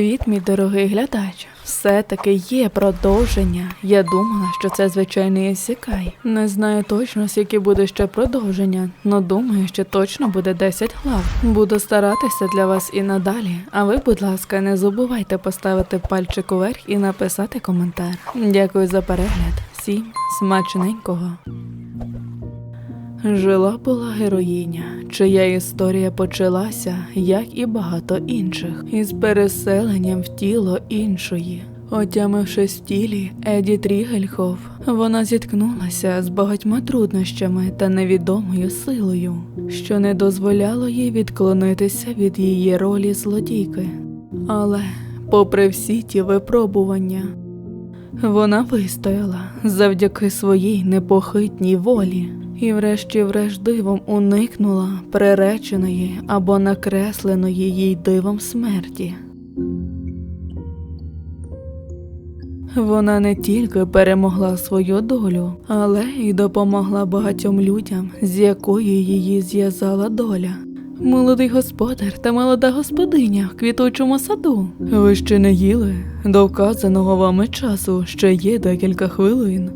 Привіт, мій дорогий глядач. Все-таки є продовження. Я думала, що це звичайний Ісікай. Не знаю точно, скільки буде ще продовження, але думаю, що точно буде 10 глав. Буду старатися для вас і надалі. А ви, будь ласка, не забувайте поставити пальчик уверх і написати коментар. Дякую за перегляд. Всім смачненького. Жила була героїня, чия історія почалася, як і багато інших, із переселенням в тіло іншої. Отямившись в тілі Еді Трігельхоф, вона зіткнулася з багатьма труднощами та невідомою силою, що не дозволяло їй відклонитися від її ролі злодійки. Але, попри всі ті випробування, вона вистояла завдяки своїй непохитній волі і врешті-врешт дивом уникнула приреченої або накресленої їй дивом смерті. Вона не тільки перемогла свою долю, але й допомогла багатьом людям, з якою її зв'язала доля. Молодий господар та молода господиня в квітучому саду. Ви ще не їли? До вказаного вами часу ще є декілька хвилин.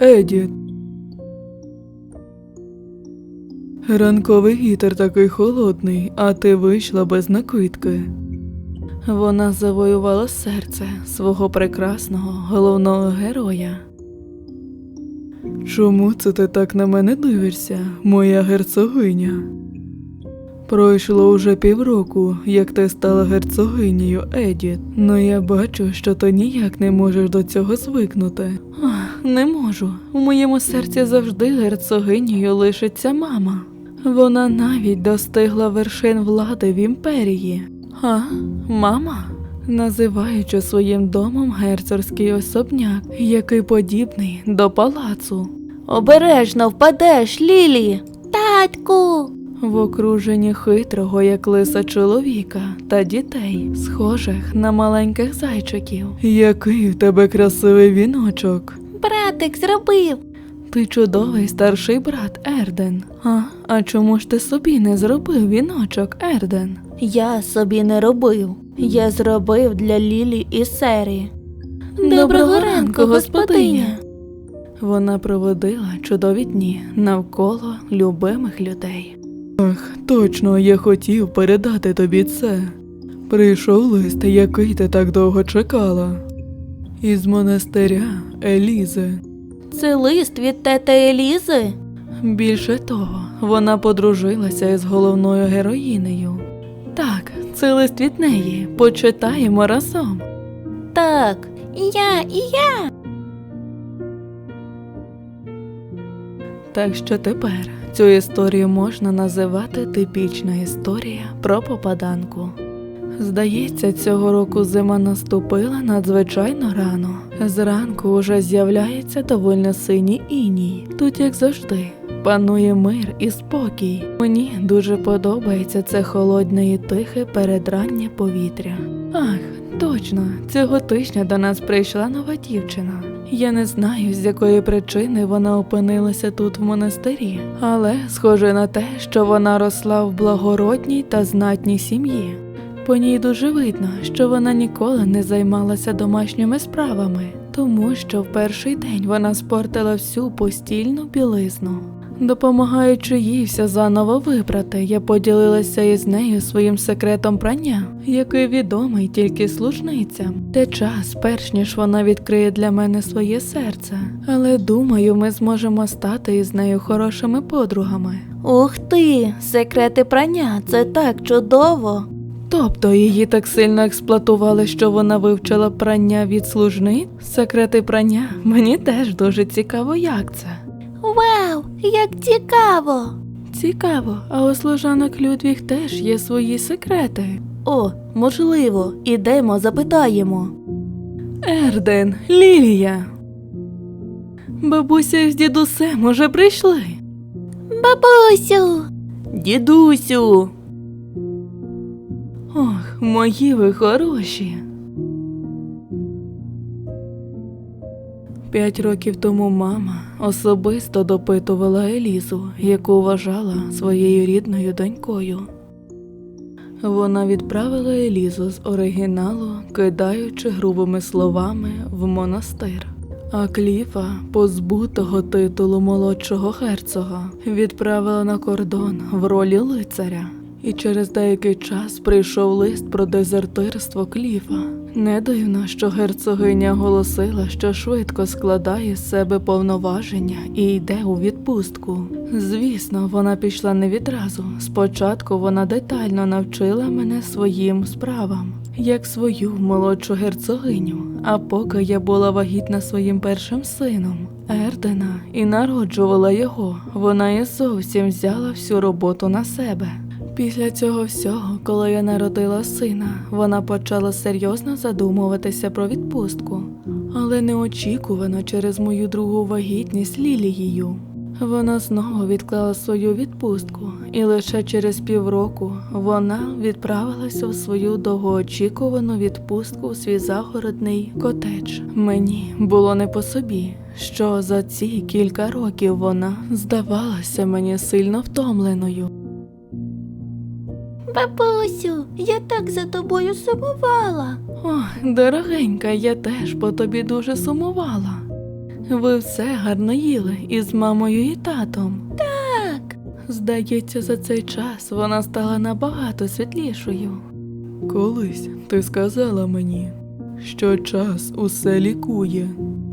Едіт. Ранковий вітер такий холодний, а ти вийшла без накидки. Вона завоювала серце свого прекрасного головного героя. Чому це ти так на мене дивишся, моя герцогиня? Пройшло уже півроку, як ти стала герцогинею, Едіт. Ну я бачу, що ти ніяк не можеш до цього звикнути. Ах, не можу. У моєму серці завжди герцогинею лишиться мама. Вона навіть достигла вершин влади в імперії. А, мама? Називаючи своїм домом герцогський особняк, який подібний до палацу. Обережно впадеш, Лілі. Татку. В окруженні хитрого, як лиса чоловіка та дітей, схожих на маленьких зайчиків. Який в тебе красивий віночок. Братик зробив. Ти чудовий старший брат Ерден. А, а чому ж ти собі не зробив віночок, Ерден? Я собі не робив. Я зробив для Лілі і Сері. Доброго ранку, господиня. Вона проводила чудові дні навколо любимих людей. Ах, точно, я хотів передати тобі це. Прийшов лист, який ти так довго чекала. Із монастиря Елізи. Це лист від тети Елізи? Більше того, вона подружилася із головною героїнею. Так, це лист від неї. Почитаємо разом. Так, і я, і я. Так що тепер цю історію можна називати типічна історія про попаданку. Здається, цього року зима наступила надзвичайно рано. Зранку уже з'являється довольно синій іній. Тут, як завжди, панує мир і спокій. Мені дуже подобається це холодне і тихе передраннє повітря. Ах, точно, цього тижня до нас прийшла нова дівчина. Я не знаю, з якої причини вона опинилася тут в монастирі, але схоже на те, що вона росла в благородній та знатній сім'ї. По ній дуже видно, що вона ніколи не займалася домашніми справами, тому що в перший день вона спортила всю постільну білизну. Допомагаючи їй все заново вибрати, я поділилася із нею своїм секретом прання, який відомий тільки служницям. Те час, перш ніж вона відкриє для мене своє серце. Але думаю, ми зможемо стати із нею хорошими подругами. Ух ти, секрети прання, це так чудово. Тобто її так сильно експлуатували, що вона вивчила прання від служниць? Секрети прання? Мені теж дуже цікаво, як це. Вау, як цікаво. Цікаво, а у служанок Людвіг теж є свої секрети. О, можливо, ідемо, запитаємо. Ерден, Лілія. Бабуся з дідусем уже прийшли. Бабусю. Дідусю. Ох, мої ви хороші. П'ять років тому мама особисто допитувала Елізу, яку вважала своєю рідною донькою. Вона відправила Елізу з оригіналу, кидаючи грубими словами в монастир. А Кліфа, позбутого титулу молодшого герцога, відправила на кордон в ролі лицаря. І через деякий час прийшов лист про дезертирство Кліфа. Не дивно, що герцогиня оголосила, що швидко складає з себе повноваження і йде у відпустку. Звісно, вона пішла не відразу. Спочатку вона детально навчила мене своїм справам, як свою молодшу герцогиню. А поки я була вагітна своїм першим сином, Ердена, і народжувала його, вона і зовсім взяла всю роботу на себе. Після цього всього, коли я народила сина, вона почала серйозно задумуватися про відпустку, але неочікувано через мою другу вагітність Лілією. Вона знову відклала свою відпустку, і лише через півроку вона відправилася в свою довгоочікувану відпустку у свій загородний котедж. Мені було не по собі, що за ці кілька років вона здавалася мені сильно втомленою. Бабусю, я так за тобою сумувала. О, дорогенька, я теж по тобі дуже сумувала. Ви все гарно їли із мамою і татом. Так, Здається, за цей час вона стала набагато світлішою. Колись ти сказала мені, що час усе лікує.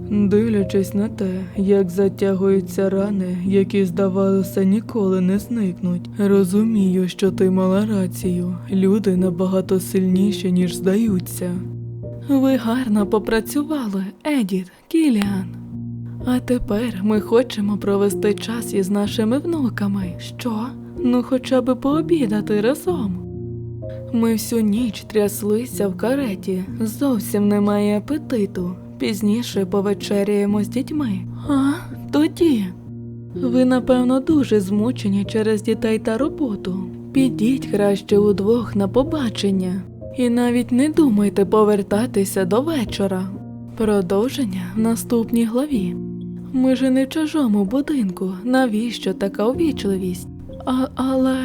Дивлячись на те, як затягуються рани, які, здавалося, ніколи не зникнуть, розумію, що ти мала рацію. Люди набагато сильніші, ніж здаються. Ви гарно попрацювали, Едіт, Кіліан. А тепер ми хочемо провести час із нашими внуками. Що? Ну, хоча б пообідати разом. Ми всю ніч тряслися в кареті, зовсім немає апетиту. Пізніше повечеряємо з дітьми. А, тоді. Ви, напевно, дуже змучені через дітей та роботу. Підіть краще удвох на побачення. І навіть не думайте повертатися до вечора. Продовження в наступній главі. Ми ж не в чужому будинку. Навіщо така увічливість? А, але.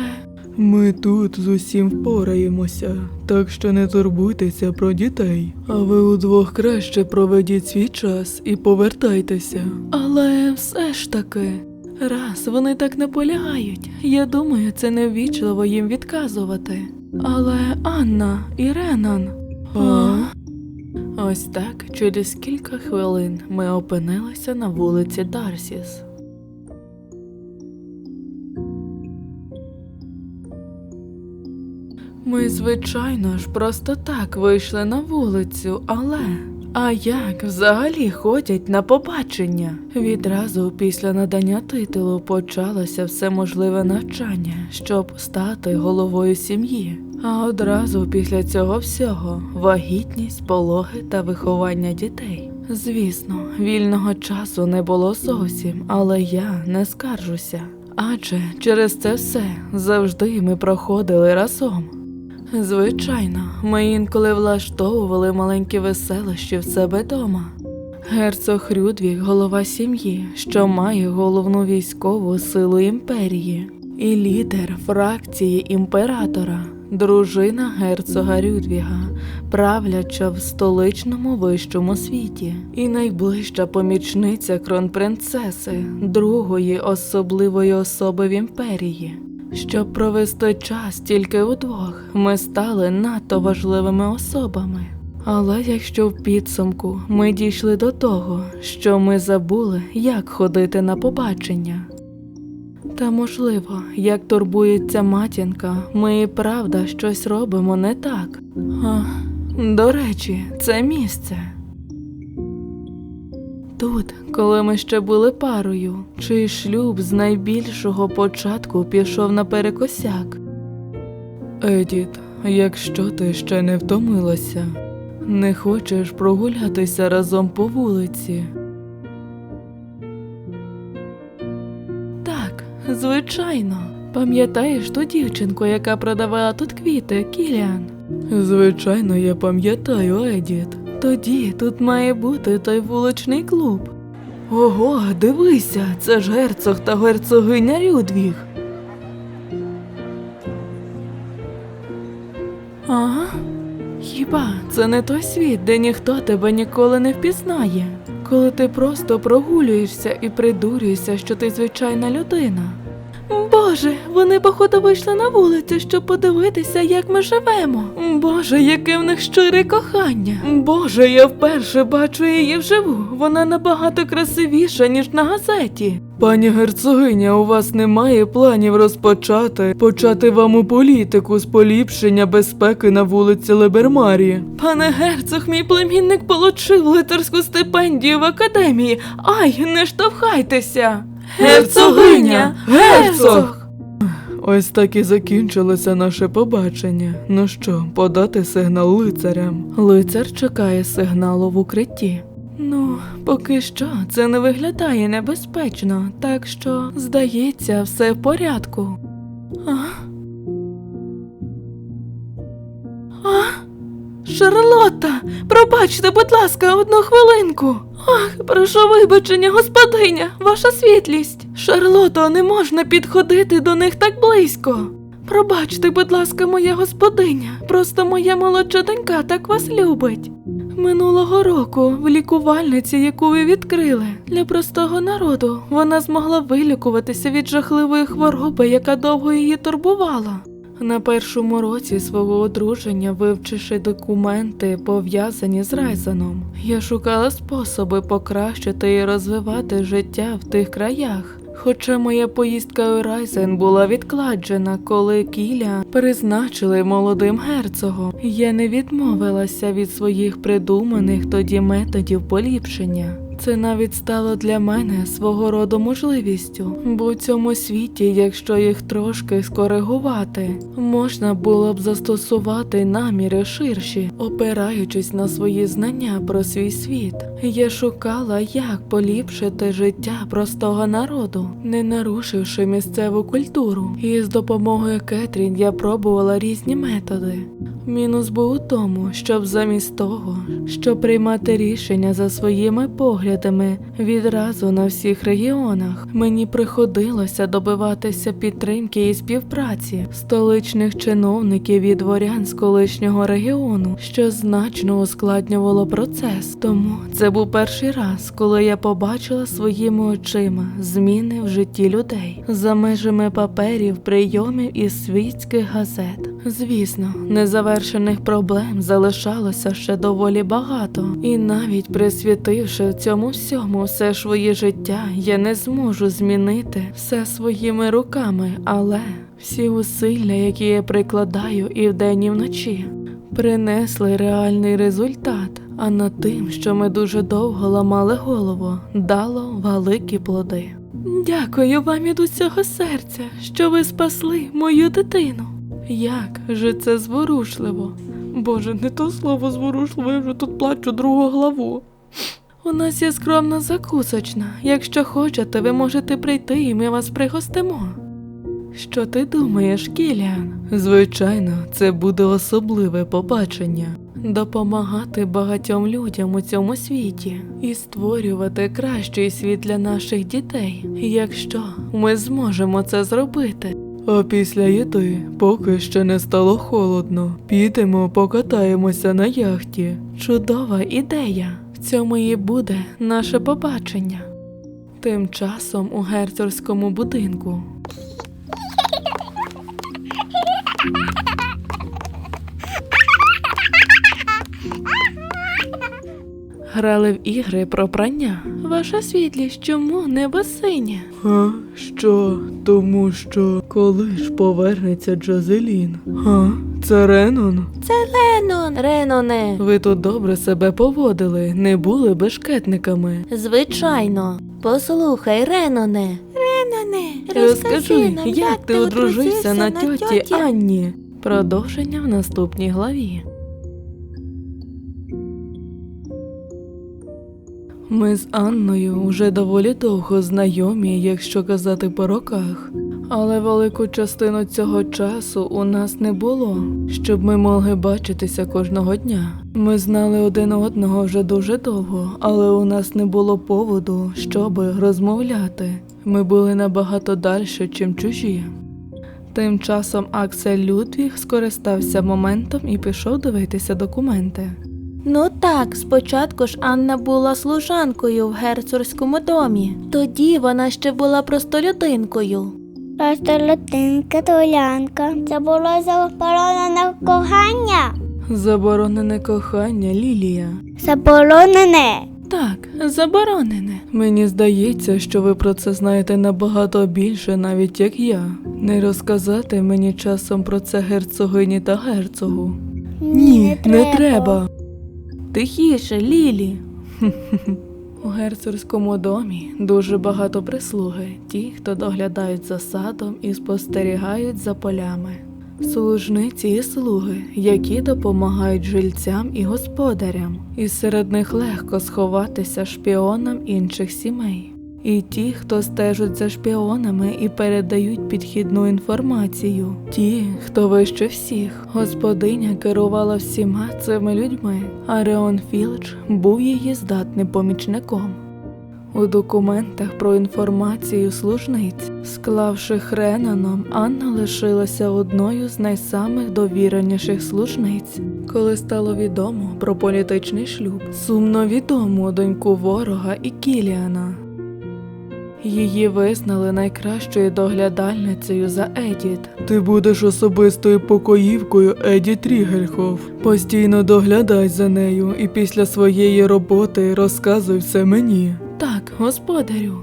Ми тут з усім впораємося, так що не турбуйтеся про дітей. А ви удвох краще проведіть свій час і повертайтеся. Але все ж таки, раз вони так наполягають, я думаю, це неввічливо їм відказувати. Але Анна і Ренан. А? Ось так, через кілька хвилин ми опинилися на вулиці Дарсіс. Ми, звичайно ж, просто так вийшли на вулицю, але. А як взагалі ходять на побачення? Відразу після надання титулу почалося все можливе навчання, щоб стати головою сім'ї. А одразу після цього всього вагітність, пологи та виховання дітей. Звісно, вільного часу не було зовсім, але я не скаржуся. Адже через це все завжди ми проходили разом. Звичайно, ми інколи влаштовували маленькі веселощі в себе дома. Герцог Рюдвіг – голова сім'ї, що має головну військову силу імперії, і лідер фракції імператора, дружина герцога Рюдвіга, правляча в столичному вищому світі, і найближча помічниця кронпринцеси, другої особливої особи в імперії. Щоб провести час тільки удвох, ми стали надто важливими особами. Але якщо в підсумку ми дійшли до того, що ми забули, як ходити на побачення. Та можливо, як турбується матінка, ми і правда щось робимо не так. А, до речі, це місце. Тут, коли ми ще були парою, чий шлюб з найбільшого початку пішов наперекосяк. Едіт, якщо ти ще не втомилася, не хочеш прогулятися разом по вулиці. Так, звичайно. Пам'ятаєш ту дівчинку, яка продавала тут квіти, Кіліан? Звичайно, я пам'ятаю, Едіт. Тоді тут має бути той вуличний клуб. Ого, дивися, це ж герцог та герцогиня Рюдвіг. Ага. Хіба це не той світ, де ніхто тебе ніколи не впізнає, коли ти просто прогулюєшся і придурюєшся, що ти звичайна людина. Боже, вони походу вийшли на вулицю, щоб подивитися, як ми живемо. Боже, яке в них щире кохання. Боже, я вперше бачу її вживу. Вона набагато красивіша, ніж на газеті. Пані герцогиня, у вас немає планів розпочати почати вам у політику з поліпшення безпеки на вулиці Лебермарі. Пане герцог, мій племінник получив лицарську стипендію в академії. Ай, не штовхайтеся! Герцогиня! Герцог! Ось так і закінчилося наше побачення. Ну що, подати сигнал лицарям? Лицар чекає сигналу в укритті. Ну, поки що це не виглядає небезпечно, так що, здається, все в порядку. А? Шарлотта, пробачте, будь ласка, одну хвилинку. Ах, прошу вибачення, господиня, ваша світлість. Шарлото, не можна підходити до них так близько. Пробачте, будь ласка, моя господиня. Просто моя молодша донька так вас любить. Минулого року в лікувальниці, яку ви відкрили для простого народу, вона змогла вилікуватися від жахливої хвороби, яка довго її турбувала. На першому році свого одруження, вивчивши документи, пов'язані з Райзеном, я шукала способи покращити і розвивати життя в тих краях. Хоча моя поїздка у Райзен була відкладена, коли Кіля призначили молодим герцогом, я не відмовилася від своїх придуманих тоді методів поліпшення. Це навіть стало для мене свого роду можливістю, бо у цьому світі, якщо їх трошки скоригувати, можна було б застосувати наміри ширші, опираючись на свої знання про свій світ. Я шукала, як поліпшити життя простого народу, не нарушивши місцеву культуру. І з допомогою Кетрін я пробувала різні методи. Мінус був у тому, щоб замість того, щоб приймати рішення за своїми поглядами відразу на всіх регіонах, мені приходилося добиватися підтримки і співпраці столичних чиновників і дворян з колишнього регіону, що значно ускладнювало процес. Тому це був перший раз, коли я побачила своїми очима зміни в житті людей за межами паперів, прийомів і світських газет. Звісно, незавершених проблем залишалося ще доволі багато, і навіть присвятивши цьому всьому все своє життя, я не зможу змінити все своїми руками, але всі усилля, які я прикладаю і вдень, і вночі, принесли реальний результат. А над тим, що ми дуже довго ламали голову, дало великі плоди. Дякую вам від усього серця, що ви спасли мою дитину. Як же це зворушливо. Боже, не то слово зворушливо, я вже тут плачу другу главу. У нас є скромна закусочна. Якщо хочете, ви можете прийти і ми вас пригостимо. Що ти думаєш, Кіліан? Звичайно, це буде особливе побачення. Допомагати багатьом людям у цьому світі і створювати кращий світ для наших дітей, якщо ми зможемо це зробити. А після їди, поки ще не стало холодно, підемо покатаємося на яхті. Чудова ідея. В цьому і буде наше побачення. Тим часом у герцогському будинку. Грали в ігри про прання. Ваша світлість чому небо синє? А що? Тому що коли ж повернеться Джозелін? А? Це Ренон? Ренон, Реноне. Ви тут добре себе поводили, не були бешкетниками. Звичайно. Послухай, Реноне. Реноне, Розкажи, як ти одружився на тьоті Анні? Продовження в наступній главі. Ми з Анною вже доволі довго знайомі, якщо казати по роках. Але велику частину цього часу у нас не було, щоб ми могли бачитися кожного дня. Ми знали один одного вже дуже довго, але у нас не було поводу, щоб розмовляти. Ми були набагато далі, чим чужі. Тим часом Аксель Людвіг скористався моментом і пішов дивитися документи. Ну так, спочатку ж Анна була служанкою в герцогському домі. Тоді вона ще була простолюдинкою. Просто латинка толянка. Це було заборонене кохання. Заборонене кохання, Лілія. Заборонене. Так, заборонене. Мені здається, що ви про це знаєте набагато більше, навіть як я. Не розказати мені часом про це герцогині та герцогу. Ні, не треба. Тихіше, Лілі. У герцогському домі дуже багато прислуги, ті, хто доглядають за садом і спостерігають за полями. Служниці і слуги, які допомагають жильцям і господарям, і серед них легко сховатися шпіонам інших сімей. І ті, хто стежать за шпіонами і передають підхідну інформацію, ті, хто вище всіх, господиня керувала всіма цими людьми, а Реон Філч був її здатним помічником. У документах про інформацію служниць, склавши Хренаном, Анна лишилася одною з найсамих довіреніших служниць, коли стало відомо про політичний шлюб, сумно відому доньку ворога і Кіліана. Її визнали найкращою доглядальницею за Едіт. Ти будеш особистою покоївкою Едіт Рігельхоф. Постійно доглядай за нею і після своєї роботи розказуй все мені. Так, господарю.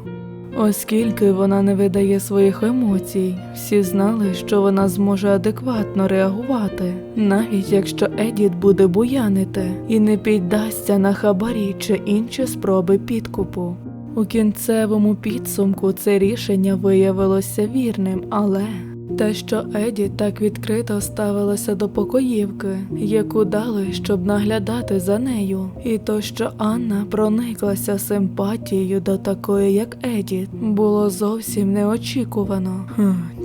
Оскільки вона не видає своїх емоцій, всі знали, що вона зможе адекватно реагувати, навіть якщо Едіт буде буянити і не піддасться на хабарі чи інші спроби підкупу. У кінцевому підсумку це рішення виявилося вірним, але те, що Еді так відкрито ставилася до покоївки, яку дали, щоб наглядати за нею, і то, що Анна прониклася симпатією до такої, як Еді, було зовсім неочікувано.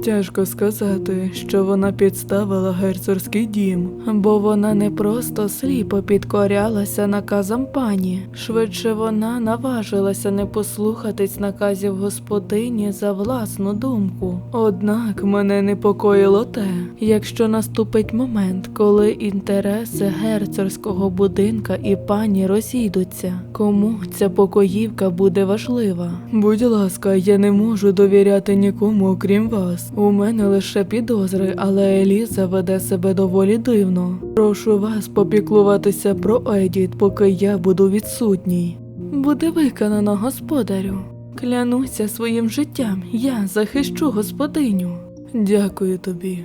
Тяжко сказати, що вона підставила герцогський дім, бо вона не просто сліпо підкорялася наказам пані. Швидше вона наважилася не послухатись наказів господині за власну думку. Однак мене непокоїло те, якщо наступить момент, коли інтереси герцогського будинка і пані розійдуться, кому ця покоївка буде важлива? Будь ласка, я не можу довіряти нікому, окрім вас. У мене лише підозри, але Еліза веде себе доволі дивно. Прошу вас попіклуватися про Едіт, поки я буду відсутній. Буде виконано, господарю. Клянуся своїм життям, я захищу господиню. Дякую тобі.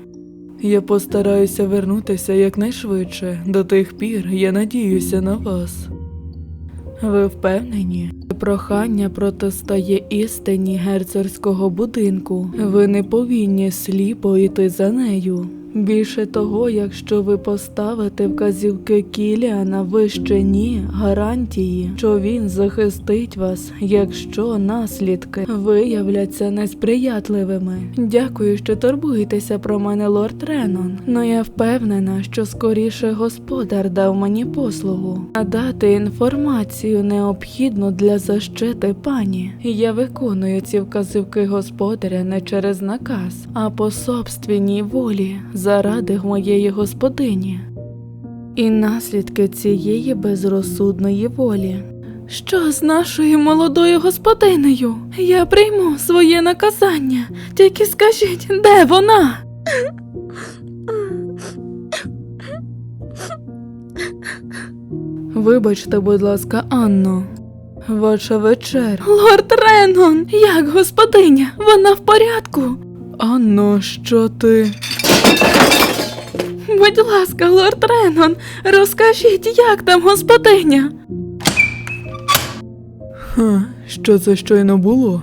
Я постараюся вернутися якнайшвидше. До тих пір я надіюся на вас. Ви впевнені? Прохання протистає істині герцерського будинку. Ви не повинні сліпо йти за нею. Більше того, якщо ви поставите вказівки Кіліана вище ні гарантії, що він захистить вас, якщо наслідки виявляться несприятливими. Дякую, що турбуєтеся про мене, лорд Ренон. Но я впевнена, що скоріше господар дав мені послугу надати інформацію необхідну для защити пані. Я виконую ці вказівки господаря не через наказ, а по собственній волі заради моєї господині. І наслідки цієї безрозсудної волі. Що з нашою молодою господинею? Я прийму своє наказання. Тільки скажіть, де вона? Вибачте, будь ласка, Анно. Ваша вечеря. Лорд Ренон, як господиня? Вона в порядку. Анно, що ти? Будь ласка, лорд Ренон, розкажіть, як там господиня? Ха, що це щойно було?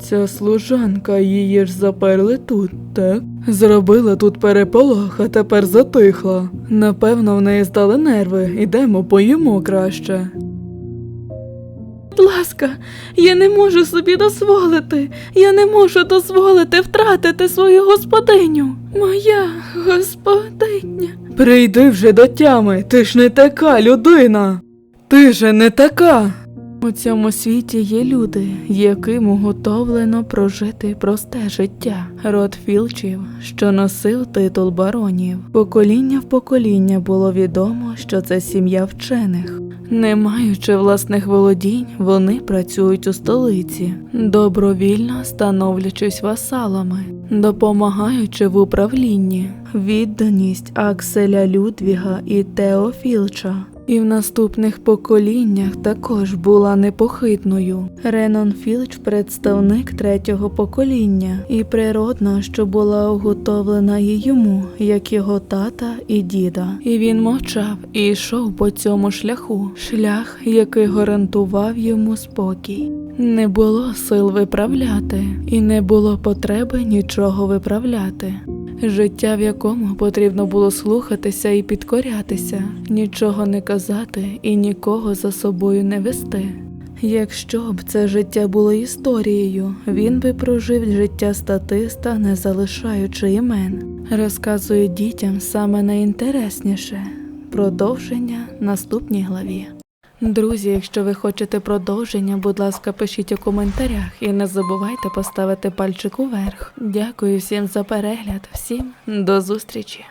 Ця служанка її ж заперли тут, так? Зробила тут переполох, а тепер затихла. Напевно, в неї здали нерви. Ідемо, поїмо краще. Будь ласка, я не можу собі дозволити. Я не можу дозволити втратити свою господиню. Моя господиня. Прийди вже до тями, ти ж не така людина. Ти же не така. У цьому світі є люди, яким уготовлено прожити просте життя. Род Філчів, що носив титул баронів. Покоління в покоління було відомо, що це сім'я вчених. Не маючи власних володінь, вони працюють у столиці, добровільно становлячись васалами, допомагаючи в управлінні, відданість Акселя Людвіга і Тео Філча. І в наступних поколіннях також була непохитною. Ренон Філч представник третього покоління, і природно, що була уготовлена і йому, як його тата і діда. І він мовчав і йшов по цьому шляху, шлях, який гарантував йому спокій. Не було сил виправляти, і не було потреби нічого виправляти. Життя, в якому потрібно було слухатися і підкорятися, нічого не казати і нікого за собою не вести. Якщо б це життя було історією, він би прожив життя статиста, не залишаючи імен. Розказує дітям саме найінтересніше. Продовження наступній главі. Друзі, якщо ви хочете продовження, будь ласка, пишіть у коментарях і не забувайте поставити пальчик уверх. Дякую всім за перегляд, всім до зустрічі!